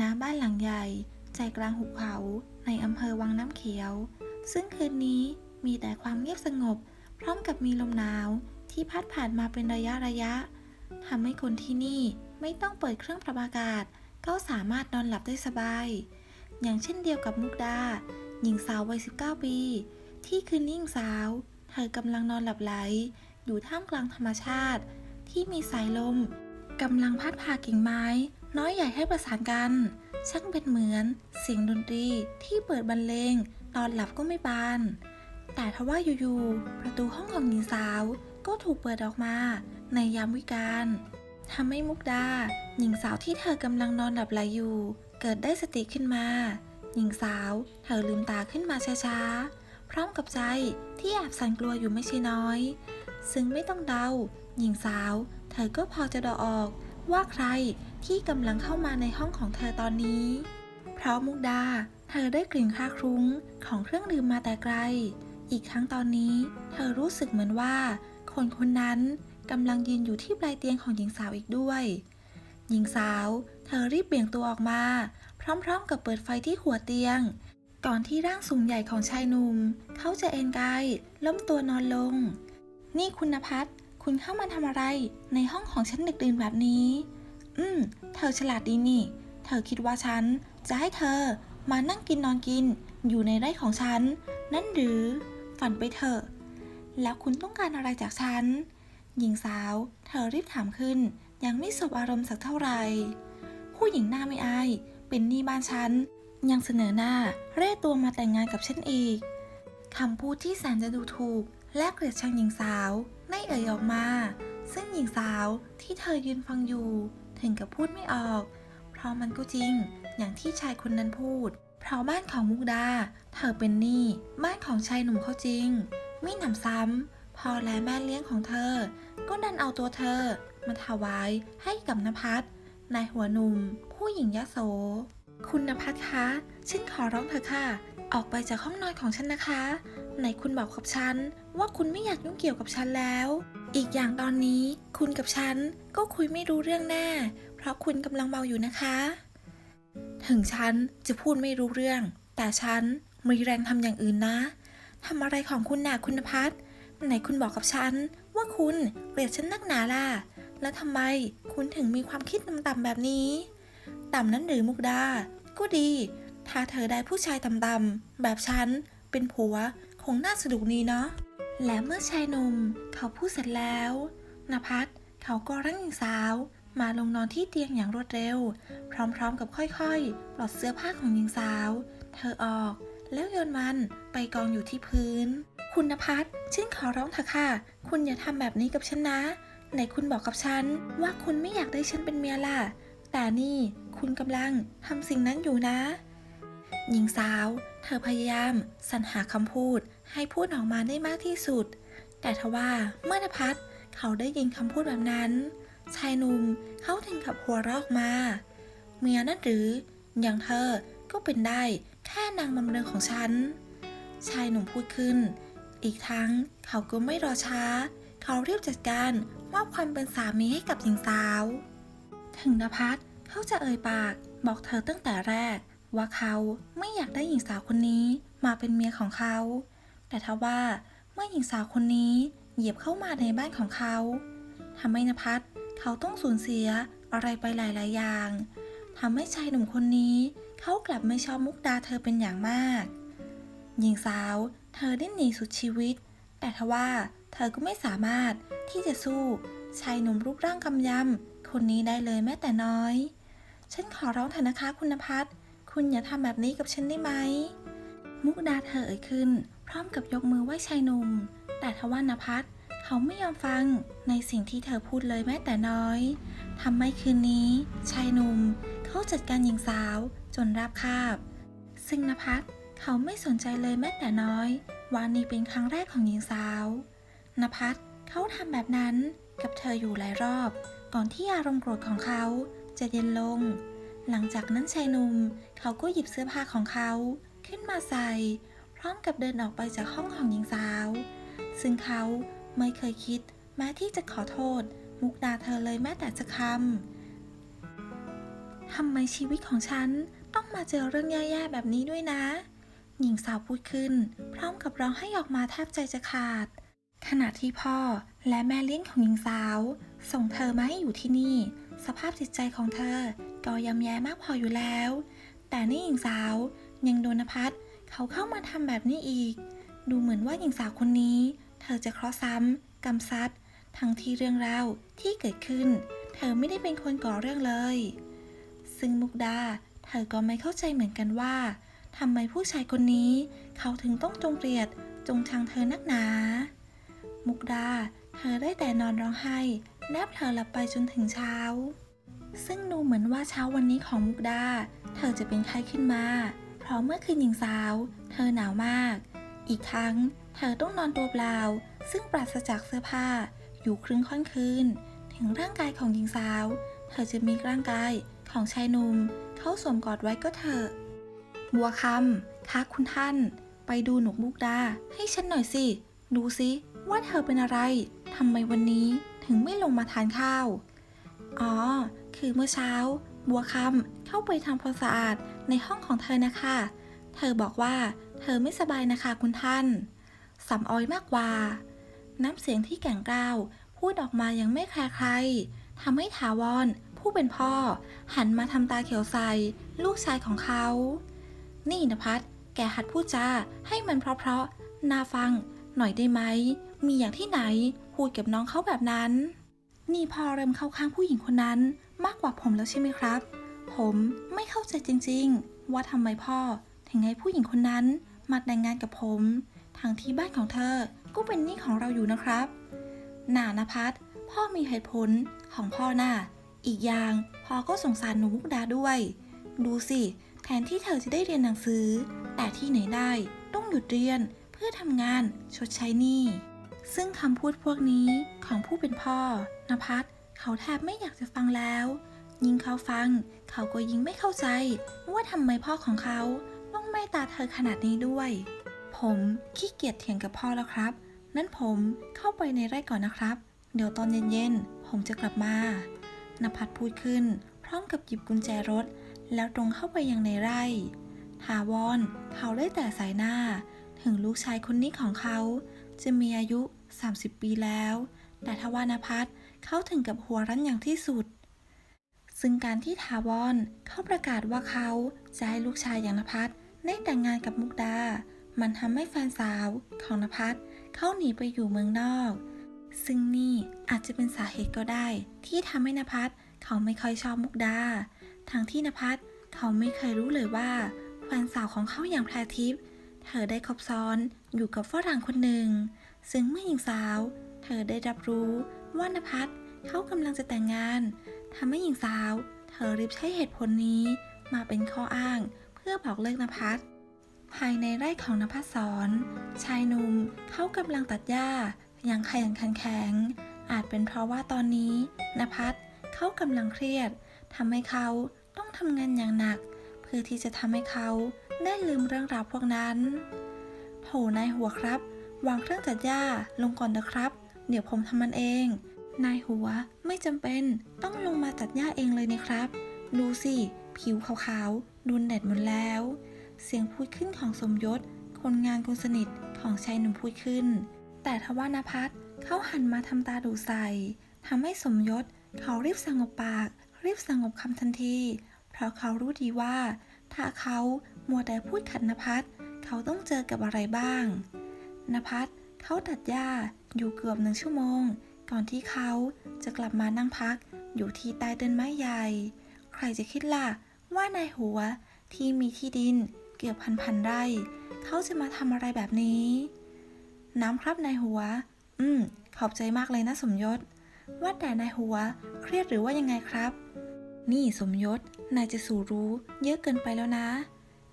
ณบ้านหลังใหญ่ใจกลางหุบเขาในอำเภอวังน้ำเขียว ซึ่งคืนนี้มีแต่ความเงียบสงบ พร้อมกับมีลมหนาวที่พัดผ่านมาเป็นระยะระยะทำให้คนที่นี่ไม่ต้องเปิดเครื่องปรับอากาศ ก็สามารถนอนหลับได้สบาย อย่างเช่นเดียวกับมุกดา หญิงสาววัย 19 ปี ที่คืนนี้หญิงสาว เธอกำลังนอนหลับไหล อยู่ท่ามกลางธรรมชาติ ที่มีสายลมกำลังพัดพากิ่งไม้ น้อยใหญ่ให้ประสานกัน ช่างเป็นเหมือนเสียงดนตรีที่เปิดบรรเลงตอนหลับก็ไม่บาน แต่ทว่าอยู่ๆประตูห้องของหญิงสาวก็ถูกเปิดออกมาในยามวิกาลทำให้มุกดา หญิงสาวที่เธอกำลังนอนหลับไหลอยู่ เกิดได้สติขึ้นมา หญิงสาวเธอลืมตาขึ้นมาช้าๆ พร้อมกับใจที่แอบสั่นกลัวอยู่ไม่ใช่น้อย ซึ่งไม่ต้องเดา หญิงสาว เธอก็พอจะเดาออก ว่าใครที่กำลังเข้ามาในห้องของเธอตอนนี้ เพราะมุกดา เธอได้กลิ่นคาคลุ้งของเครื่องดื่มมาแต่ไกล อีกทั้งตอนนี้ เธอรู้สึกเหมือนว่า คนคนนั้นกำลังยืนอยู่ที่ปลายเตียงของหญิงสาวอีกด้วย หญิงสาว เธอรีบเบี่ยงตัวออกมา พร้อมๆ กับเปิดไฟที่หัวเตียง ก่อนที่ร่างสูงใหญ่ของชายหนุ่ม เขาจะเอนกายล้มตัวนอนลง นี่คุณนภัส คุณเข้ามาทำอะไรในห้องของฉันดึกดื่นแบบนี้ อืม เธอฉลาดดีนี่ เธอคิดว่าฉันจะให้เธอมานั่งกินนอนกิน อยู่ในไร่ของฉัน นั่นหรือ ฝันไปเถอะ แล้วคุณต้องการอะไรจากฉัน หญิงสาว เธอรีบถามขึ้น ยังไม่สบอารมณ์สักเท่าไหร่ ผู้หญิงหน้าไม่อาย เป็นหนี้บ้านฉัน ยังเสนอหน้าเร่ตัวมาแต่งงานกับฉันอีกคำพูดที่แสนจะดูถูก และเกลียดชังหญิงสาว ได้เอ่ยออกมา ซึ่งหญิงสาวที่เธอยืนฟังอยู่ถึงกับพูดไม่ออก เพราะมันก็จริงอย่างที่ชายคนนั้นพูด เพราะบ้านของมุกดา เธอเป็นหนี้บ้านของชายหนุ่มเขาจริง ไม่หนำซ้ำพ่อและแม่เลี้ยงของเธอ ก็ดันเอาตัวเธอ มาถวายให้กับนภัสนายหัวหนุ่ม ผู้หญิงยโส คุณนภัสคะฉันขอร้องเธอะค่ะ ออกไปจากห้องนอนของฉันนะคะ ไหนคุณบอกกับฉัน ว่าคุณไม่อยากยุ่งเกี่ยวกับฉันแล้ว อีกอย่างตอนนี้ คุณกับฉันก็คุยไม่รู้เรื่องแน่ เพราะคุณกำลังเมาอยู่นะคะ ถึงฉันจะพูดไม่รู้เรื่อง แต่ฉันมีแรงทำอย่างอื่นนะทำอะไรของคุณหน่ะคุณนภัสไหนคุณบอกกับฉัน ว่าคุณเกลียดฉันนักหนาล่ะ แล้วทำไมคุณถึงมีความคิดต่ำๆแบบนี้ ต่ำนั้นหรือมุกดา ก็ดี ถ้าเธอได้ผู้ชายต่ำๆแบบฉันเป็นผัวคงน่าสนุกนี้เนาะ และเมื่อชายหนุ่มเขาพูดเสร็จแล้วนภัสเขาก็ร่างหญิงสาว มาลงนอนที่เตียงอย่างรวดเร็ว พร้อมๆกับค่อยๆ ปลดเสื้อผ้าของหญิงสาว เธอออก แล้วโยนมันไปกองอยู่ที่พื้น คุณนภัสฉันขอร้องเถอะค่ะ คุณอย่าทำแบบนี้กับฉันนะไหนคุณบอกกับฉันว่าคุณไม่อยากได้ฉันเป็นเมียล่ะ แต่นี่คุณกำลังทำสิ่งนั้นอยู่นะ หญิงสาว เธอพยายามสรรหาคำพูด ให้พูดออกมาได้มากที่สุด แต่ทว่าเมื่อนภัสเขาได้ยินคำพูดแบบนั้น ชายหนุ่มเขาถึงกับหัวเราะออกมา เมียนั่นหรือ อย่างเธอก็เป็นได้แค่นางบำเรอของฉัน ชายหนุ่มพูดขึ้น อีกทั้งเขาก็ไม่รอช้า เขาเรียบจัดการมอบความเป็นสามีให้กับหญิงสาว ถึงนภัสเขาจะเอ่ยปากบอกเธอตั้งแต่แรกว่าเขาไม่อยากได้หญิงสาวคนนี้มาเป็นเมียของเขา แต่ทว่าเมื่อหญิงสาวคนนี้เหยียบเข้ามาในบ้านของเขาทำให้นภัสเขาต้องสูญเสียอะไรไปหลาย ๆ อย่างทำให้ชายหนุ่มคนนี้ เขากลับไม่ชอบมุกดาเธอเป็นอย่างมาก หญิงสาวเธอได้หนีสุดชีวิต แต่ทว่าเธอก็ไม่สามารถที่จะสู้ชายหนุ่มรูปร่างกำยำคนนี้ได้เลยแม้แต่น้อย ฉันขอร้องเถอะนะคะคุณนภัสคุณอย่าทำแบบนี้กับฉันได้ไหม มุกดาเธอเอ่ยขึ้น ร้อมกับยกมือไหว้ชายหนุ่ม แต่ทว่านภัสเขาไม่ยอมฟังในสิ่งที่เธอพูดเลยแม้แต่น้อยทำให้คืนนี้ ชายหนุ่มเขาจัดการหญิงสาวจนราบคาบ ซึ่งนภัสเขาไม่สนใจเลยแม้แต่น้อยว่านี่เป็นครั้งแรกของหญิงสาวนภัสเขาทำแบบนั้นกับเธออยู่หลายรอบ ก่อนที่อารมณ์โกรธของเขาจะเย็นลง หลังจากนั้นชายหนุ่มเขาก็หยิบเสื้อผ้าของเขา ขึ้นมาใส่ ร้อมกับเดินออกไปจากห้องของหญิงสาว ซึ่งเขาไม่เคยคิดแม้ที่จะขอโทษ มุกดาเธอเลยแม้แต่จะคำทำไมชีวิตของฉันต้องมาเจอเรื่องแย่ๆแบบนี้ด้วยนะ หญิงสาวพูดขึ้น พร้อมกับร้องให้ออกมาแทบใจจะขาด ขณะที่พ่อและแม่เลี้ยงของหญิงสาว ส่งเธอมาให้อยู่ที่นี่ สภาพจิตใจของเธอก็ย่ำแย่มากพออยู่แล้ว แต่นี่หญิงสาวยังโดนนภัส เขาเข้ามาทำแบบนี้อีก ดูเหมือนว่าหญิงสาวคนนี้ เธอจะเคราะห์ซ้ำกำซัด ทั้งที่เรื่องราวที่เกิดขึ้น เธอไม่ได้เป็นคนก่อเรื่องเลย ซึ่งมุกดา เธอก็ไม่เข้าใจเหมือนกันว่าทำไมผู้ชายคนนี้ เขาถึงต้องจงเกลียดจงชังเธอนักหนา มุกดา เธอได้แต่นอนร้องไห้และเผลอหลับไปจนถึงเช้า ซึ่งดูเหมือนว่าเช้าวันนี้ของมุกดา เธอจะเป็นไข้ขึ้นมา เพราะเมื่อคืนหญิงสาว เธอหนาวมาก อีกทั้ง เธอต้องนอนตัวเปล่า ซึ่งปราศจากเสื้อผ้า อยู่ครึ่งค่อนคืน ถึงร่างกายของหญิงสาว เธอจะมีร่างกายของชายหนุ่มเขาสวมกอดไว้ก็เถอะ บัวคำคะคุณท่าน ไปดูหนูมุกดา ให้ฉันหน่อยสิ ดูสิว่าเธอเป็นอะไร ทำไมวันนี้ถึงไม่ลงมาทานข้าว อ๋อ คือเมื่อเช้า บัวคำเข้าไปทำความสะอาดในห้องของเธอนะคะ เธอบอกว่าเธอไม่สบายนะคะคุณท่านสำออยมากกว่า น้ำเสียงที่แก่งกร้าวพูดออกมายังไม่แคร์ใครทำให้ถาวรผู้เป็นพ่อ หันมาทำตาเขียวใสลูกชายของเขา นี่นภัสแกหัดพูดจาให้มันเพราะๆน่าฟังหน่อยได้ไหม มีอย่างที่ไหน พูดกับน้องเขาแบบนั้น นี่พอเริ่มเข้าข้างผู้หญิงคนนั้น มากกว่าผมแล้วใช่ไหมครับ ผมไม่เข้าใจจริงๆ ว่าทำไมพ่อถึงให้ผู้หญิงคนนั้นมาแต่งงานกับผมทางที่บ้านของเธอก็เป็นหนี้ของเราอยู่นะครับน่านภัสพ่อมีเหตุผลของพ่อน่ะอีกอย่างพ่อก็สงสารหนูมุกดาด้วย ดูสิ แทนที่เธอจะได้เรียนหนังสือ แต่ที่ไหนได้ต้องหยุดเรียนเพื่อทำงานชดใช้หนี้ซึ่งคำพูดพวกนี้ของผู้เป็นพ่อนภัส เขาแทบไม่อยากจะฟังแล้ว ยิ่งเขาฟัง เขาก็ยิ่งไม่เข้าใจว่าทำไมพ่อของเขาต้องไม่ตาเธอขนาดนี้ด้วย ผมขี้เกียจเถียงกับพ่อแล้วครับ นั้นผมเข้าไปในไร่ก่อนนะครับ เดี๋ยวตอนเย็นๆ ผมจะกลับมานภัสพูดขึ้น พร้อมกับหยิบกุญแจรถ แล้วตรงเข้าไปยังในไร่ถาวรเขาได้แต่สายหน้า ถึงลูกชายคนนี้ของเขา จะมีอายุ 30 ปีแล้ว แต่ทว่านภัส เขาถึงกับหัวรั้นอย่างที่สุด ซึ่งการที่ถาวรเขาประกาศว่าเขาจะให้ลูกชายอย่างนภัสได้แต่งงานกับมุกดา มันทำให้แฟนสาวของนภัสเขาหนีไปอยู่เมืองนอก ซึ่งนี่อาจจะเป็นสาเหตุก็ได้ ที่ทำให้นภัสเขาไม่ค่อยชอบมุกดา ทั้งที่นภัสเขาไม่เคยรู้เลยว่า แฟนสาวของเขาอย่างแพรทิพย์เธอได้คบซ้อนอยู่กับฝรั่งคนหนึ่ง ซึ่งเมื่อหญิงสาว เธอได้รับรู้ ว่านภัสเขากำลังจะแต่งงานทำให้หญิงสาว เธอรีบใช้เหตุผลนี้มาเป็นข้ออ้างเพื่อบอกเลิกนภัสภายในไร่ของนภัสสอนชายหนุ่มเขากำลังตัดหญ้าอย่างขยันขันแข็ง อาจเป็นเพราะว่าตอนนี้นภัสเขากำลังเครียดทำให้เขาต้องทำงานอย่างหนัก เพื่อที่จะทำให้เขาได้ลืมเรื่องราวพวกนั้นโถนายหัวครับ วางเครื่องตัดหญ้าลงก่อนนะครับ เดี๋ยวผมทำมันเอง นายหัวไม่จำเป็นต้องลงมาตัดหญ้าเองเลยนะครับ ดูสิ ผิวขาวๆโดนแดดหมดแล้ว เสียงพูดขึ้นของสมยศ คนงานคนสนิทของชายหนุ่มพูดขึ้น แต่ทว่านภัสเขาหันมาทำตาดูใส่ทำให้สมยศเขารีบสงบปาก รีบสงบคำทันที เพราะเขารู้ดีว่า ถ้าเขามัวแต่พูดขัดนภัสเขาต้องเจอกับอะไรบ้างนภัสเขาตัดหญ้า อยู่เกือบหนึ่งชั่วโมง ก่อนที่เขาจะกลับมานั่งพัก อยู่ที่ใต้ต้นไม้ใหญ่ ใครจะคิดล่ะ ว่านายหัวที่มีที่ดินเกือบพันพันๆไร่ เขาจะมาทำอะไรแบบนี้ น้ำครับนายหัว อืม ขอบใจมากเลยนะสมยศ ว่าแต่นายหัว เครียดหรือว่ายังไงครับ นี่สมยศ นายจะสู่รู้เยอะเกินไปแล้วนะ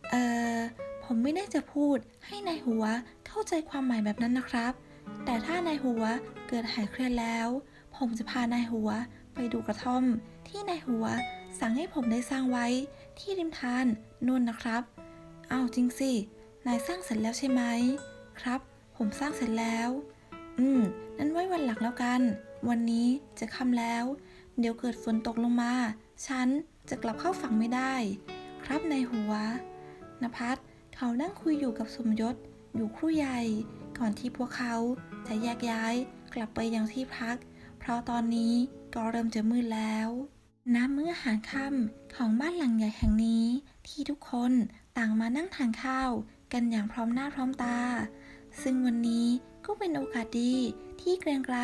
เอ่อผมไม่ได้จะพูดให้นายหัวเข้าใจความหมายแบบนั้นนะครับ แต่ถ้านายหัวเกิดหายเครียดแล้ว ผมจะพานายหัวไปดูกระท่อม ที่นายหัวสั่งให้ผมได้สร้างไว้ที่ริมทานนู่นนะครับ เอาจริงสิ นายสร้างเสร็จแล้วใช่ไหม ครับ ผมสร้างเสร็จแล้ว อืม นั้นไว้วันหลังแล้วกัน วันนี้จะค่ำแล้ว เดี๋ยวเกิดฝนตกลงมา ฉันจะกลับเข้าฝั่งไม่ได้ ครับในหัวนภัสเขานั่งคุยอยู่กับสมยศอยู่ครู่ใหญ่ ก่อนที่พวกเขาจะแยกย้ายกลับไปยังที่พัก เพราะตอนนี้ก็เริ่มจะมืดแล้วณมื้ออาหารค่ำของบ้านหลังใหญ่แห่งนี้ที่ทุกคนต่างมานั่งทานข้าว กันอย่างพร้อมหน้าพร้อมตา ซึ่งวันนี้ก็เป็นโอกาสดีที่เกรียงไกร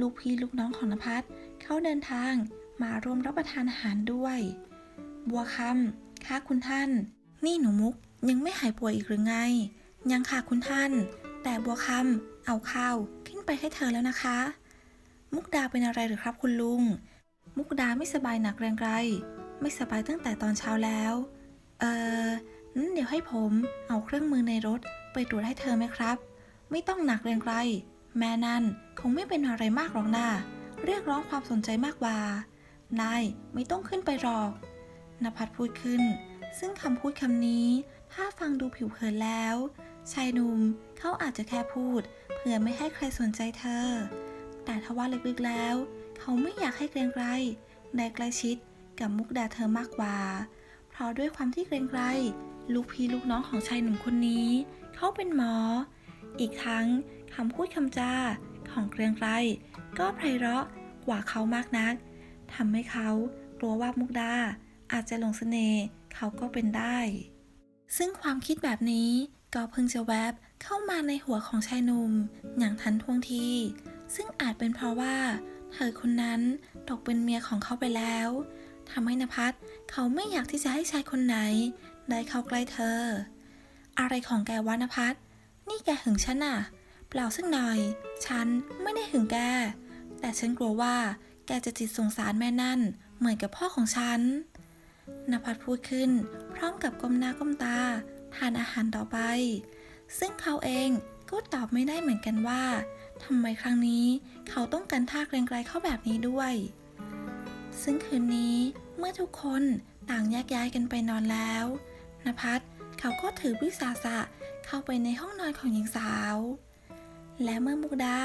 ลูกพี่ลูกน้องของนภัสเขาเดินทางมาร่วมรับประทานอาหารด้วย บัวคำค่ะคุณท่าน นี่หนูมุกยังไม่หายป่วยอีกหรือไง ยังค่ะคุณท่าน แต่บัวคำเอาข้าวขึ้นไปให้เธอแล้วนะคะ มุกดาเป็นอะไรหรือครับคุณลุง มุกดาไม่สบายหนักแรงไร ไม่สบายตั้งแต่ตอนเช้าแล้ว เออนั้นเดี๋ยวให้ผมเอาเครื่องมือในรถไปตรวจให้เธอไหมครับ ไม่ต้องหนักแรงไร แม่นั่นคงไม่เป็นอะไรมากหรอกนะเรียกร้องความสนใจมากกว่า นายไม่ต้องขึ้นไปหรอกนภัสพูดขึ้น ซึ่งคำพูดคำนี้ ถ้าฟังดูผิวเผินแล้ว ชายหนุ่ม เขาอาจจะแค่พูด เพื่อไม่ให้ใครสนใจเธอ แต่ทว่าลึกๆแล้ว เขาไม่อยากให้เกรงไกรได้ใกล้ชิดกับมุกดาเธอมากกว่า เพราะด้วยความที่เกรงไกรลูกพี่ลูกน้องของชายหนุ่มคนนี้ เขาเป็นหมอ อีกทั้งคำพูดคำจาของเกรงไกรก็ไพเราะกว่าเขามากนักทำให้เขากลัวว่ามุกดาอาจจะหลงเสน่ห์เขาก็เป็นได้ ซึ่งความคิดแบบนี้ก็เพิ่งจะแวบ เข้ามาในหัวของชายหนุ่มอย่างทันท่วงที ซึ่งอาจเป็นเพราะว่า เธอคนนั้นตกเป็นเมียของเขาไปแล้วทำให้นภัสเขาไม่อยากที่จะให้ชายคนไหน ได้เข้าใกล้เธอ อะไรของแกวะนภัสนี่แกหึงฉันน่ะเปล่าสักหน่อย ฉันไม่ได้หึงแก แต่ฉันกลัวว่า แกจะจิตสงสารแม่นั่น เหมือนกับพ่อของฉันนภัสพูดขึ้น พร้อมกับก้มหน้าก้มตา ทานอาหารต่อไป ซึ่งเขาเองก็ตอบไม่ได้เหมือนกันว่าทำไมครั้งนี้เขาต้องการท่าเกรงไกรเข้าแบบนี้ด้วย ซึ่งคืนนี้เมื่อทุกคนต่างแยกย้ายกันไปนอนแล้วนภัสเขาก็ถือวิสาสะเข้าไปในห้องนอนของหญิงสาว และเมื่อมุกดา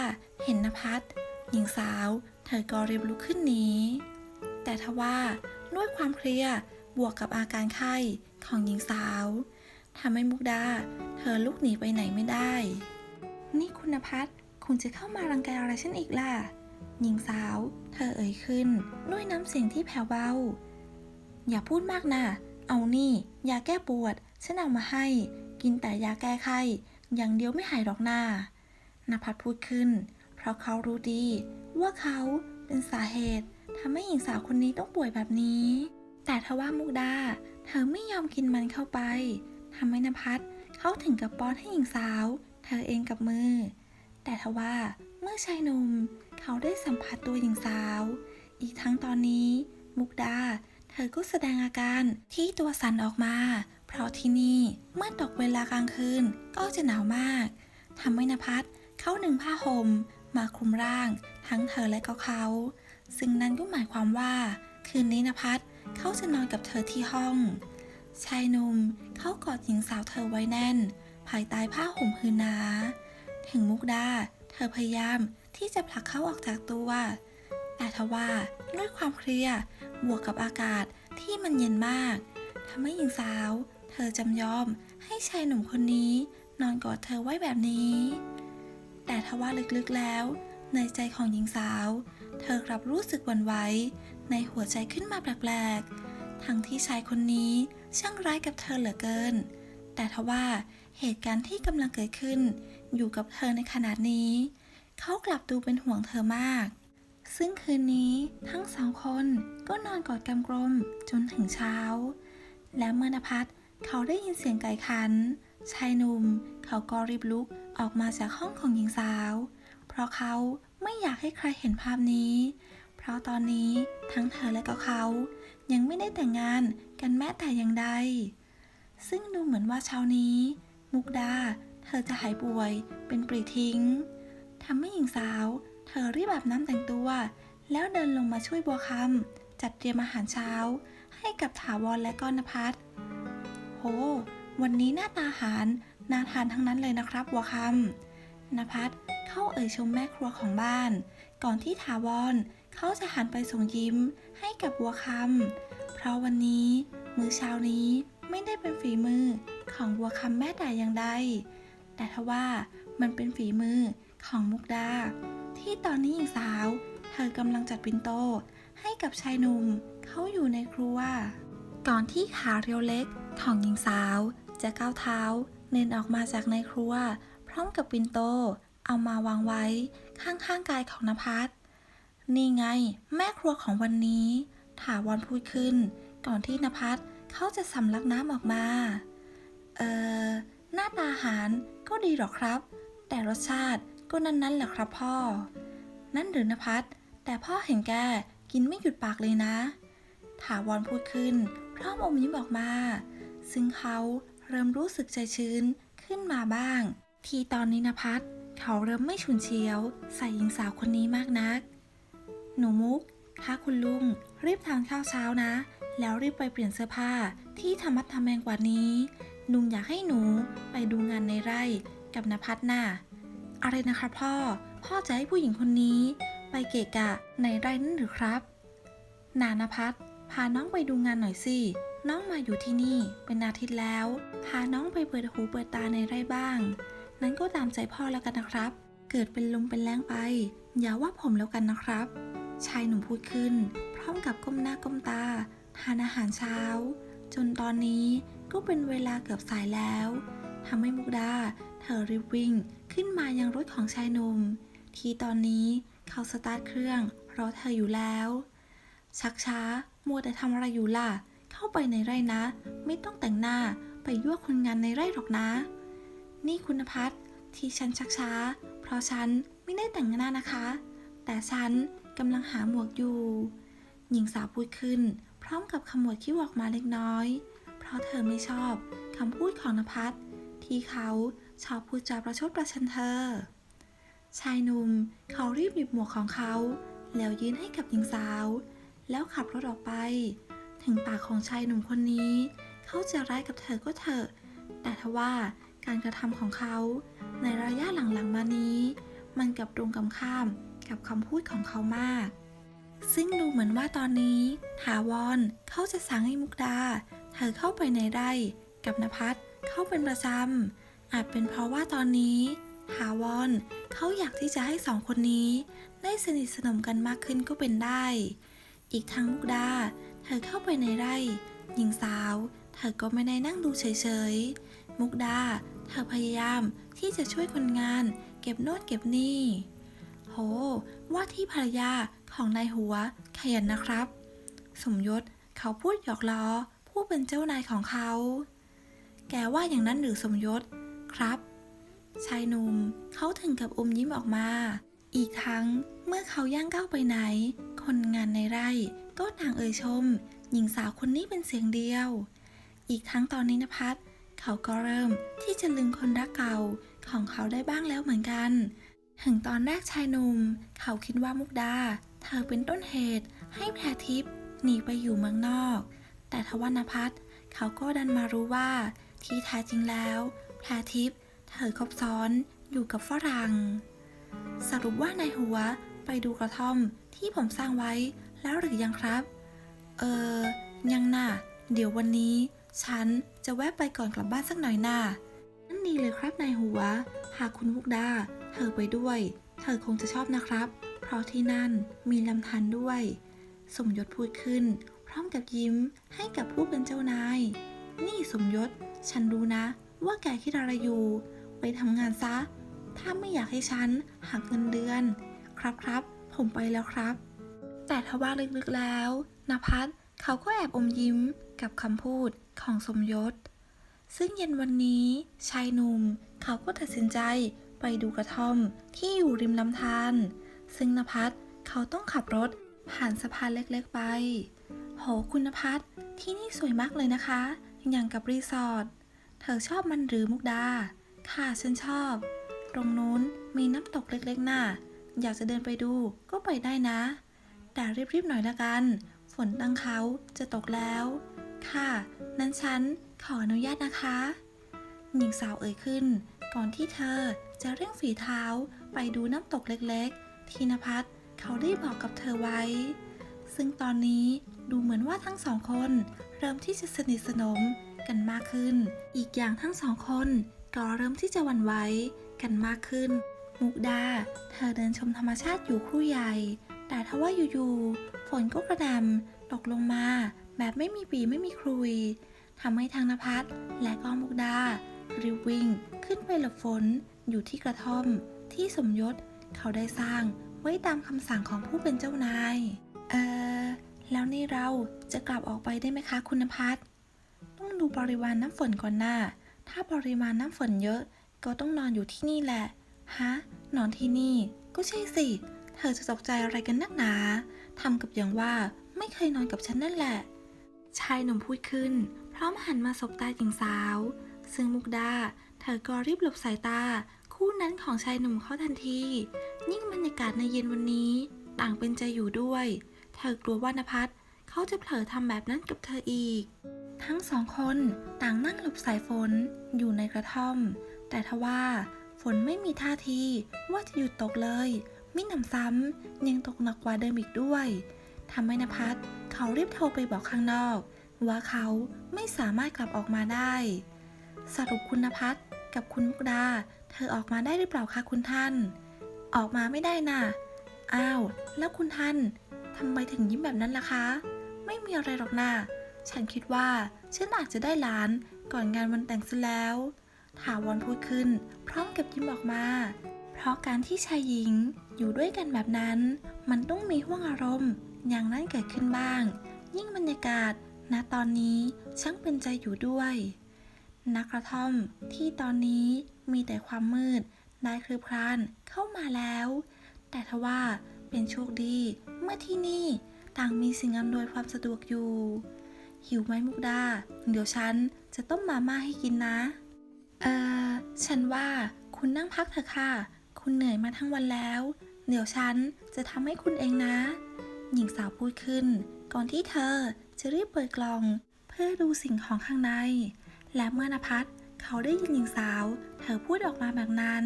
เห็นนภัสหญิงสาวเธอก็รีบลุกขึ้นหนีแต่ทว่าด้วยความเครียดบวกกับอาการไข้ของหญิงสาว ทำให้มุกดา เธอลุกหนีไปไหนไม่ได้ นี่คุณพัฒคุณจะเข้ามารังแกอะไรฉันอีกล่ะ หญิงสาว เธอเอ่ยขึ้น ด้วยน้ำเสียงที่แผ่วเบา อย่าพูดมากนะ เอานี่ ยาแก้ปวด ฉันเอามาให้ กินแต่ยาแก้ไข้ อย่างเดียวไม่หายหรอกน้านภัสพูดขึ้น เพราะเขารู้ดี ว่าเขาเป็นสาเหตุทำให้หญิงสาวคนนี้ต้องป่วยแบบนี้ แต่ทว่ามุกดา เธอไม่ยอมกินมันเข้าไป ทำให้นภัสเขาถึงกับป้อนให้หญิงสาว เธอเองกับมือ แต่ทว่าเมื่อชายหนุ่มเขาได้สัมผัสตัวหญิงสาว อีกทั้งตอนนี้ มุกดา เธอก็แสดงอาการที่ตัวสั่นออกมา เพราะที่นี่เมื่อตกเวลากลางคืนก็จะหนาวมากทำให้นภัสเขาหนึ่งผ้าห่มมาคลุมร่าง ทั้งเธอและก็เขา ซึ่งนั่นก็หมายความว่า คืนนี้นภัสเขาจะนอนกับเธอที่ห้อง ชายหนุ่ม เขากอดหญิงสาวเธอไว้แน่น ภายใต้ผ้าห่มพื้นหนา ถึงมุกดา เธอพยายามที่จะผลักเขาออกจากตัว แต่ทว่าด้วยความเครียดบวกกับอากาศที่มันเย็นมากทำให้หญิงสาว เธอจำยอมให้ชายหนุ่มคนนี้ นอนกอดเธอไว้แบบนี้ แต่ทว่าลึกๆแล้ว ในใจของหญิงสาว เธอกลับรู้สึกหวั่นไหวในหัวใจขึ้นมาแปลกๆ ทั้งที่ชายคนนี้ช่างร้ายกับเธอเหลือเกิน แต่ทว่าเหตุการณ์ที่กำลังเกิดขึ้น อยู่กับเธอในขณะนี้ เขากลับดูเป็นห่วงเธอมาก ซึ่งคืนนี้ทั้งสองคนก็นอนกอดกำกลมจนถึงเช้า และเมื่อนภัสเขาได้ยินเสียงไก่ขัน ชายหนุ่มเขาก็รีบลุกออกมาจากห้องของหญิงสาว เพราะเขาไม่อยากให้ใครเห็นภาพนี้ เพราะตอนนี้ทั้งเธอและก็เขา ยังไม่ได้แต่งงานกันแม้แต่อย่างใด ซึ่งดูเหมือนว่าเช้านี้ มุกดา เธอจะหายป่วยเป็นปรีทิ้งทำให้หญิงสาว เธอรีบอาบน้ำแต่งตัว แล้วเดินลงมาช่วยบัวคำจัดเตรียมอาหารเช้า ให้กับถาวรและก้อนนภัสโห วันนี้หน้าตาอาหารน่าทานทั้งนั้นเลยนะครับบัวคำนภัสเข้าเอ่ยชมแม่ครัวของบ้าน ก่อนที่ถาวร เขาจะหันไปส่งยิ้มให้กับบัวคำเพราะวันนี้มื้อเช้านี้ไม่ได้เป็นฝีมือของบัวคำแม่แต่อย่างใด แต่ทว่ามันเป็นฝีมือของมุกดา ที่ตอนนี้หญิงสาว เธอกำลังจัดปินโต ให้กับชายหนุ่มเขาอยู่ในครัว ก่อนที่ขาเรียวเล็กของหญิงสาว จะก้าวเท้า เนินออกมาจากในครัว พร้อมกับปินโต เอามาวางไว้ข้างๆกายของนภัส นี่ไง แม่ครัวของวันนี้ถาวรพูดขึ้น ก่อนที่นภัสเขาจะสำลักน้ำออกมา เอ่อ หน้าตาอาหารก็ดีหรอกครับ แต่รสชาติก็นั้นๆแหละครับพ่อ นั่นหรือนภัสแต่พ่อเห็นแกกินไม่หยุดปากเลยนะ ถาวรพูดขึ้น พร้อมอมยิ้มออกมา ซึ่งเขาเริ่มรู้สึกใจชื้นขึ้นมาบ้าง ทีตอนนี้นภัสเขาเริ่มไม่ฉุนเฉียว ใส่หญิงสาวคนนี้มากนัก หนูมุกค่ะคุณลุงรีบทานข้าวเช้านะ แล้วรีบไปเปลี่ยนเสื้อผ้าที่ธรรมัดทำแมงกว่านี้ ลุงอยากให้หนูไปดูงานในไร่กับนภัสน่ะอะไรนะคะพ่อ พ่อจะให้ผู้หญิงคนนี้ ไปเกะกะในไร่นั่นหรือครับ นานพัฒน์พาน้องไปดูงานหน่อยสิ น้องมาอยู่ที่นี่เป็นอาทิตย์แล้ว พาน้องไปเปิดหูเปิดตาในไร่บ้าง นั้นก็ตามใจพ่อแล้วกันนะครับ เกิดเป็นลมเป็นแรงไป อย่าว่าผมแล้วกันนะครับ ชายหนุ่มพูดขึ้น พร้อมกับก้มหน้าก้มตา ทานอาหารเช้า จนตอนนี้ก็เป็นเวลาเกือบสายแล้วทำให้มุกดาเธอรีบวิ่งขึ้นมายังรถของชายหนุ่ม ที่ตอนนี้เขาสตาร์ทเครื่องรอเธออยู่แล้ว ชักช้ามัวแต่ทำอะไรอยู่ล่ะ เข้าไปในไร่นะ ไม่ต้องแต่งหน้าไปยั่วคนงานในไร่หรอกนะ นี่คุณพัฒน์ที่ฉันชักช้า เพราะฉันไม่ได้แต่งหน้านะคะ แต่ฉัน กำลังหาหมวกอยู่ หญิงสาวพูดขึ้น พร้อมกับขมวดคิ้วออกมาเล็กน้อย เพราะเธอไม่ชอบคำพูดของนภัสที่เขาชอบพูดจาประชดประชันเธอ ชายหนุ่มเขารีบหยิบหมวกของเขา แล้วยื่นให้กับหญิงสาว แล้วขับรถออกไป ถึงปากของชายหนุ่มคนนี้ เขาจะร้ายกับเธอก็เถอะ แต่ทว่าการกระทำของเขา ในระยะหลังๆมานี้ มันกับตรงกันข้าม กับคำพูดของเขามาก ซึ่งดูเหมือนว่าตอนนี้ ถาวรเขาจะสั่งให้มุกดา เธอเข้าไปในไร่กับนภัสเข้าเป็นประจำอาจเป็นเพราะว่าตอนนี้ถาวรเขาอยากที่จะให้สองคนนี้ ได้สนิทสนมกันมากขึ้นก็เป็นได้ อีกทั้งมุกดา เธอเข้าไปในไร่หญิงสาว เธอก็ไม่ได้นั่งดูเฉยๆ มุกดา เธอพยายามที่จะช่วยคนงาน เก็บโน้ตเก็บนี้ โห ว่าที่ภรรยาของนายหัวขยันนะครับ สมยศเขาพูดหยอกล้อ ผู้เป็นเจ้านายของเขา แกว่าอย่างนั้นหรือสมยศครับ ชายหนุ่มเขาถึงกับอมยิ้มออกมา อีกทั้งเมื่อเขาย่างก้าวไปไหน คนงานในไร่ก็ต่างเอ่ยชม หญิงสาวคนนี้เป็นเสียงเดียว อีกทั้งตอนนี้นภัสเขาก็เริ่มที่จะลืมคนรักเก่าของเขาได้บ้างแล้วเหมือนกัน ถึงตอนแรกชายหนุ่มเขาคิดว่ามุกดา เธอเป็นต้นเหตุให้แพรทิพย์หนีไปอยู่เมืองนอก แต่ทว่านภัสเขาก็ดันมารู้ว่า ที่แท้จริงแล้วแพรทิพย์เธอคบซ้อนอยู่กับฝรั่ง สรุปว่านายหัวไปดูกระท่อมที่ผมสร้างไว้แล้วหรือยังครับ เออ ยังน่ะ เดี๋ยววันนี้ ฉันจะแวะไปก่อนกลับบ้านสักหน่อยน่ะนั่นดีเลยครับนายหัว หากคุณมุกดา เธอไปด้วย เธอคงจะชอบนะครับ เพราะที่นั่นมีลำธารด้วย สมยศพูดขึ้น พร้อมกับยิ้มให้กับผู้เป็นเจ้านาย นี่สมยศ ฉันรู้นะ ว่าแกคิดอะไรอยู่ ไปทำงานซะ ถ้าไม่อยากให้ฉันหักเงินเดือน ครับครับ ผมไปแล้วครับ แต่ทว่าลึกๆแล้วนภัสเขาก็แอบอมยิ้มกับคำพูดของสมยศ ซึ่งเย็นวันนี้ชายหนุ่มเขาก็ตัดสินใจ ไปดูกระท่อมที่อยู่ริมลำธารซึ่งนภัสเขาต้องขับรถผ่านสะพานเล็กๆไป โหคุณนภัสที่นี่สวยมากเลยนะคะ อย่างกับรีสอร์ท เธอชอบมันหรือมุกดา ค่ะฉันชอบ ตรงนู้นมีน้ำตกเล็กๆน่ะ อยากจะเดินไปดูก็ไปได้นะ แต่รีบๆหน่อยละกัน ฝนตั้งเขาจะตกแล้ว ค่ะ นั้นฉันขออนุญาตนะคะ หญิงสาวเอ่ยขึ้น ก่อนที่เธอ จะเร่งฝีเท้าไปดูน้ำตกเล็กๆ ทีนภัสเขาได้บอกกับเธอไว้ ซึ่งตอนนี้ดูเหมือนว่าทั้งสองคนเริ่มที่จะสนิทสนมกันมากขึ้น อีกอย่างทั้งสองคนก็เริ่มที่จะหวั่นไหวกันมากขึ้น มุกดา เธอเดินชมธรรมชาติอยู่ครู่ใหญ่ แต่ทว่าอยู่ๆฝนก็กระหนำตกลงมา แบบไม่มีปีไม่มีครุยทำให้ทางนภัสและก็มุกดารีบวิ่งขึ้นไปหลบฝน อยู่ที่กระท่อมที่สมยศเขาได้สร้างไว้ตามคำสั่งของผู้เป็นเจ้านาย เออแล้วนี่เราจะกลับออกไปได้ไหมคะคุณนภัสต้องดูปริมาณน้ำฝนก่อนหน้า ถ้าปริมาณน้ำฝนเยอะ ก็ต้องนอนอยู่ที่นี่แหละ ฮะ นอนที่นี่ ก็ใช่สิ เธอจะตกใจอะไรกันนักหนาทำกับอย่างว่าไม่เคยนอนกับฉันนั่นแหละ ชายหนุ่มพูดขึ้น พร้อมหันมาสบตาหญิงสาว ซึ่งมุกดา เธอก็รีบหลบสายตา คู่นั้นของชายหนุ่มเขาทันที ยิ่งบรรยากาศในเย็นวันนี้ ต่างเป็นใจอยู่ด้วย เธอกลัวว่านภัสเขาจะเผลอทำแบบนั้นกับเธออีก ทั้งสองคนต่างนั่งหลบสายฝนอยู่ในกระท่อม แต่ทว่าฝนไม่มีท่าทีว่าจะหยุดตกเลยมิหนำซ้ำยังตกหนักกว่าเดิมอีกด้วยทำให้นภัสเขารีบโทรไปบอกข้างนอก ว่าเขาไม่สามารถกลับออกมาได้ สรุปคุณนภัสกับคุณมุกดา เธอออกมาได้หรือเปล่าคะคุณท่าน ออกมาไม่ได้น่ะ อ้าว แล้วคุณท่านทำไมถึงยิ้มแบบนั้นล่ะคะ ไม่มีอะไรหรอกนะฉันคิดว่าฉันอาจจะได้หลานก่อนงานวันแต่งซะแล้วถาวรพูดขึ้น พร้อมกับยิ้มออกมา เพราะการที่ชายหญิงอยู่ด้วยกันแบบนั้น มันต้องมีห่วงอารมณ์ อย่างนั้นเกิดขึ้นบ้าง ยิ่งบรรยากาศณตอนนี้ช่างเป็นใจอยู่ด้วย นักกระท่อมที่ตอนนี้มีแต่ความมืดได้คลืบคลานเข้ามาแล้ว แต่ทว่าเป็นโชคดีเมื่อที่นี่ต่างมีสิ่งอำนวยความสะดวกอยู่ หิวไหมมุกดา เดี๋ยวฉันจะต้มมาม่าให้กินนะ เออฉันว่าคุณนั่งพักเถอะค่ะ คุณเหนื่อยมาทั้งวันแล้ว เดี๋ยวฉันจะทำให้คุณเองนะ หญิงสาวพูดขึ้น ก่อนที่เธอจะรีบเปิดกล่อง เพื่อดูสิ่งของข้างใน และเมื่อนภัสเขาได้ยินหญิงสาว เธอพูดออกมาแบบนั้น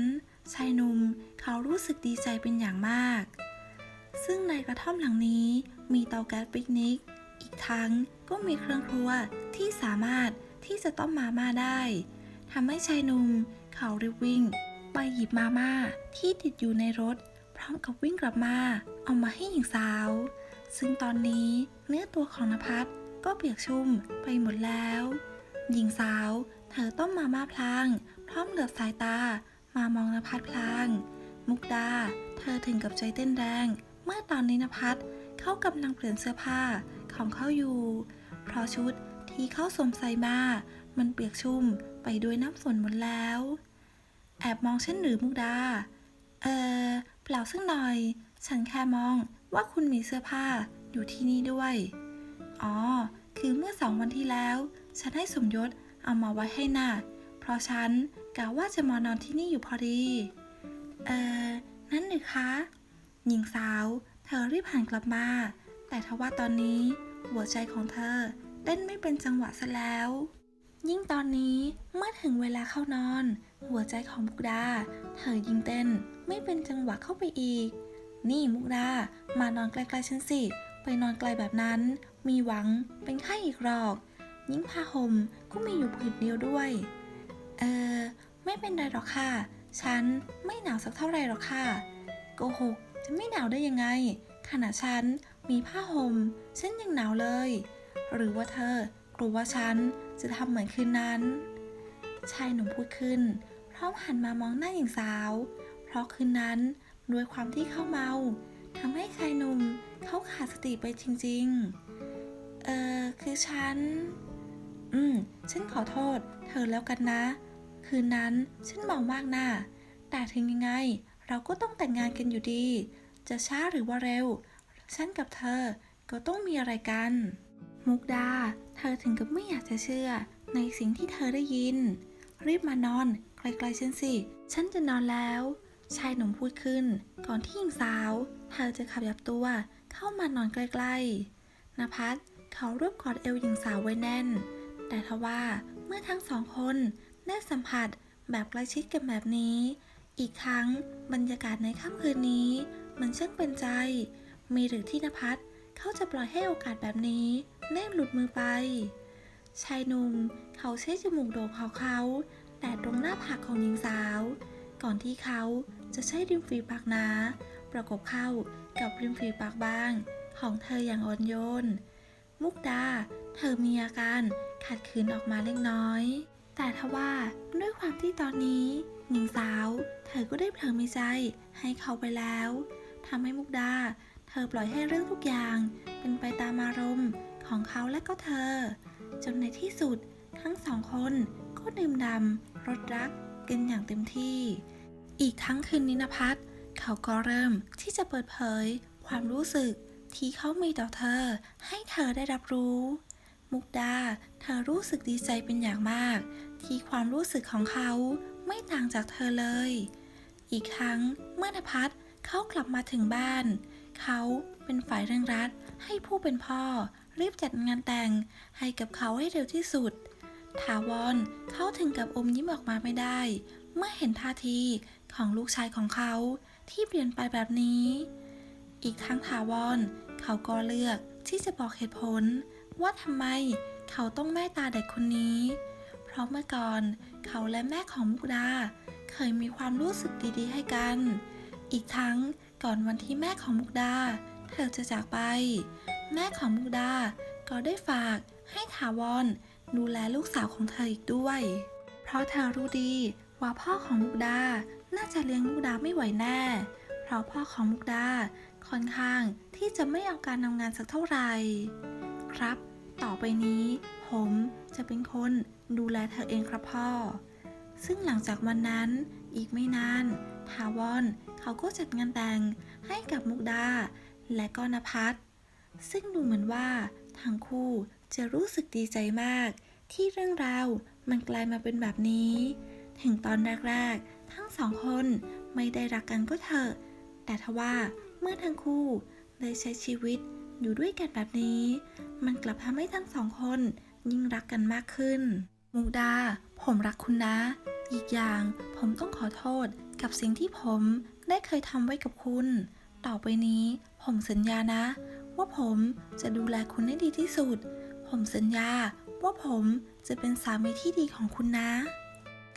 ชายหนุ่มเขารู้สึกดีใจเป็นอย่างมาก ซึ่งในกระท่อมหลังนี้มีเตาแก๊สปิกนิก อีกทั้งก็มีเครื่องครัวที่สามารถที่จะต้มมาม่าได้ทำให้ชายหนุ่มเขารีบวิ่ง ไปหยิบมาม่าที่ติดอยู่ในรถ พร้อมกับวิ่งกลับมาเอามาให้หญิงสาว ซึ่งตอนนี้เนื้อตัวของนภัสก็เปียกชุ่มไปหมดแล้ว หญิงสาว เธอต้มมาม่าพลาง พร้อมเหลือบสายตา มามองนภัสพลาง มุกดา เธอถึงกับใจเต้นแรง เมื่อตอนนี้นภัสเขากำลังเปลี่ยนเสื้อผ้าของเขาอยู่ เพราะชุดที่เขาสวมใส่มา มันเปียกชุ่มไปด้วยน้ำฝนหมดแล้ว แอบมองฉันหรือมุกดา เออเปล่าสักหน่อย ฉันแค่มองว่าคุณมีเสื้อผ้าอยู่ที่นี่ด้วย อ๋อ คือเมื่อสองวันที่แล้ว ฉันให้สมยศเอามาไว้ให้น่ะ เพราะฉันกะว่าจะมานอนที่นี่อยู่พอดี เออนั่นหรือคะ หญิงสาว เธอรีบหันกลับมา แต่ทว่าตอนนี้หัวใจของเธอเต้นไม่เป็นจังหวะซะแล้ว ยิ่งตอนนี้เมื่อถึงเวลาเข้านอน หัวใจของมุกดา เธอยิ่งเต้นไม่เป็นจังหวะเข้าไปอีก นี่มุกดามานอนใกล้ๆฉันสิ ไปนอนไกลแบบนั้น มีหวังเป็นไข้อีกหรอก ยิ่งผ้าห่มก็มีอยู่ผืนเดียวด้วย เออ ไม่เป็นไรหรอกค่ะ ฉันไม่หนาวสักเท่าไรหรอกค่ะ โกหกจะไม่หนาวได้ยังไง ขณะฉันมีผ้าห่มฉันยังหนาวเลย หรือว่าเธอกลัวว่าฉันจะทำเหมือนคืนนั้น ชายหนุ่มพูดขึ้น พร้อมหันมามองหน้าหญิงสาว เพราะคืนนั้นด้วยความที่เขาเมาทำให้ชายหนุ่มเขาขาดสติไปจริง ๆ เออคือฉัน อืม ฉันขอโทษ เธอแล้วกันนะ คืนนั้นฉันเมามากนะ่ะแต่ถึงยังไง เราก็ต้องแต่งงานกันอยู่ดี จะช้าหรือว่าเร็ว ฉันกับเธอก็ต้องมีอะไรกัน มุกดา เธอถึงกับไม่อยากจะเชื่อ ในสิ่งที่เธอได้ยิน รีบมานอนไกลๆฉันสิ ฉันจะนอนแล้ว ชายหนุ่มพูดขึ้น ก่อนที่หญิงสาว เธอจะขับยับตัวเข้ามานอนใกล้ๆนภัสเขารวบกอดเอวหญิงสาวไว้แน่น แต่ทว่าเมื่อทั้งสองคนได้สัมผัสแบบใกล้ชิดกันแบบนี้ อีกครั้งบรรยากาศในค่ำคืนนี้ มันช่างเป็นใจ มีหรือที่นภัสเขาจะปล่อยให้โอกาสแบบนี้แน่หลุดมือไป ชายหนุ่มเขาใช้จมูกโด่งของเขาแต่ตรงหน้าผากของหญิงสาว ก่อนที่เขาจะใช้ริมฝีปากหนา ประกบเข้ากับริมฝีปากบาง ของเธออย่างอ่อนโยน มุกดา เธอมีอาการขัดขืนออกมาเล็กน้อย แต่ทว่าด้วยความที่ตอนนี้หญิงสาว เธอก็ได้เผลอมีใจให้เขาไปแล้วทำให้มุกดา เธอปล่อยให้เรื่องทุกอย่าง เป็นไปตามอารมณ์ของเขาและก็เธอ จนในที่สุดทั้งสองคนก็ดื่มดำรสรักกันอย่างเต็มที่ อีกทั้งคืนนินพัฒน์เขาก็เริ่มที่จะเปิดเผยความรู้สึกที่เขามีต่อเธอให้เธอได้รับรู้ มุกดา เธอรู้สึกดีใจเป็นอย่างมาก ที่ความรู้สึกของเขาไม่ต่างจากเธอเลย อีกครั้งเมื่อนภัสเขากลับมาถึงบ้าน เขาเป็นฝ่ายเร่งรัดให้ผู้เป็นพ่อ รีบจัดงานแต่งให้กับเขาให้เร็วที่สุด ถาวรเขาถึงกับอมยิ้มออกมาไม่ได้ เมื่อเห็นท่าทีของลูกชายของเขาที่เปลี่ยนไปแบบนี้ อีกทั้งถาวรเขาก็เลือกที่จะบอกเหตุผล ว่าทำไมเขาต้องแม่ตาเด็กคนนี้ เพราะเมื่อก่อนเขาและแม่ของมุกดา เคยมีความรู้สึกดีๆ ให้กัน อีกทั้งก่อนวันที่แม่ของมุกดา เธอจะจากไป แม่ของมุกดาก็ได้ฝากให้ถาวรดูแลลูกสาวของเธออีกด้วย เพราะเธอรู้ดีว่าพ่อของมุกดา น่าจะเลี้ยงมุกดาไม่ไหวแน่ เพราะพ่อของมุกดาค่อนข้างที่จะไม่เอาการทำงานสักเท่าไหร่ ครับ ต่อไปนี้ ผมจะเป็นคนดูแลเธอเองครับพ่อ ซึ่งหลังจากวันนั้นอีกไม่นาน ทาวอนเขาก็จัดงานแต่งให้กับมุกดา และก็นภัสซึ่งดูเหมือนว่าทั้งคู่จะรู้สึกดีใจมาก ที่เรื่องราวมันกลายมาเป็นแบบนี้ ถึงตอนแรกๆ ทั้งสองคนไม่ได้รักกันก็เถอะ แต่ทว่าเมื่อทั้งคู่ได้ใช้ชีวิต อยู่ด้วยกันแบบนี้ มันกลับทำให้ทั้งสองคน ยิ่งรักกันมากขึ้น มุกดา ผมรักคุณนะ อีกอย่างผมต้องขอโทษกับสิ่งที่ผมได้เคยทำไว้กับคุณ ต่อไปนี้ ผมสัญญานะ ว่าผมจะดูแลคุณให้ดีที่สุด ผมสัญญาว่าผมจะเป็นสามีที่ดีของคุณนะ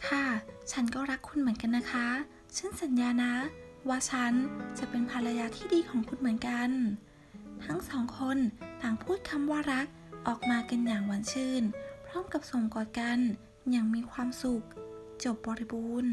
ค่ะ ฉันก็รักคุณเหมือนกันนะคะ ฉันสัญญานะ ว่าฉันจะเป็นภรรยาที่ดีของคุณเหมือนกัน ทั้งสองคนต่างพูดคำว่ารักออกมากันอย่างหวานชื่น พร้อมกับสวมกอดกันอย่างมีความสุข จบบริบูรณ์